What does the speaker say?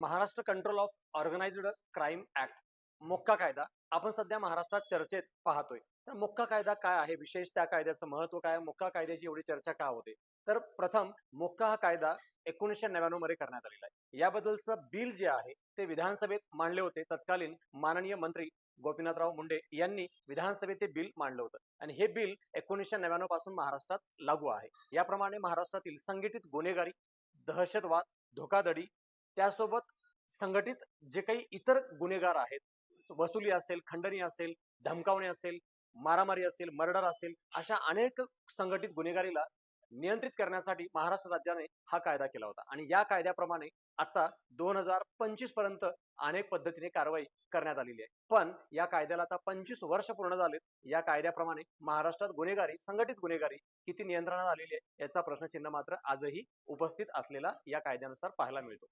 Maharashtra control of organised crime act MCOCA कायदा. आपण सध्या महाराष्ट्रात चर्चेत पाहतोय. तर मोक्का कायदा काय आहे? विशेष त्या कायद्याचं महत्त्व काय मोक्का कायद्याची एवढी चर्चा का होते? तर प्रथम मोक्का हा कायदा एकोणीसशे नव्याण्णवमध्ये करण्यात आलेला आहे. याबद्दलचं बिल जे आहे ते विधानसभेत मांडले होते. तत्कालीन माननीय मंत्री गोपीनाथराव मुंडे यांनी विधानसभेत ते बिल मांडलं होतं. आणि हे बिल एकोणीसशे नव्याण्णवपासून महाराष्ट्रात लागू आहे. याप्रमाणे महाराष्ट्रातील संघटित गुन्हेगारी दहशतवाद धोकाधडी त्यासोबत संघटित जे काही इतर गुन्हेगार आहेत वसुली असेल खंडणी असेल धमकावणे असेल मारामारी असेल मर्डर असेल अशा अनेक संघटित गुन्हेगारीला नियंत्रित करण्यासाठी महाराष्ट्र राज्याने हा कायदा केला होता. आणि या कायद्याप्रमाणे आता दोन हजार पंचवीसपर्यंत अनेक पद्धतीने कारवाई करण्यात आलेली आहे. पण या कायद्याला आता पंचवीस वर्ष पूर्ण झालेत. या कायद्याप्रमाणे महाराष्ट्रात गुन्हेगारी संघटित गुन्हेगारी किती नियंत्रणात आलेली आहे याचा प्रश्नचिन्ह मात्र आजही उपस्थित असलेला या कायद्यानुसार पाहायला मिळतो.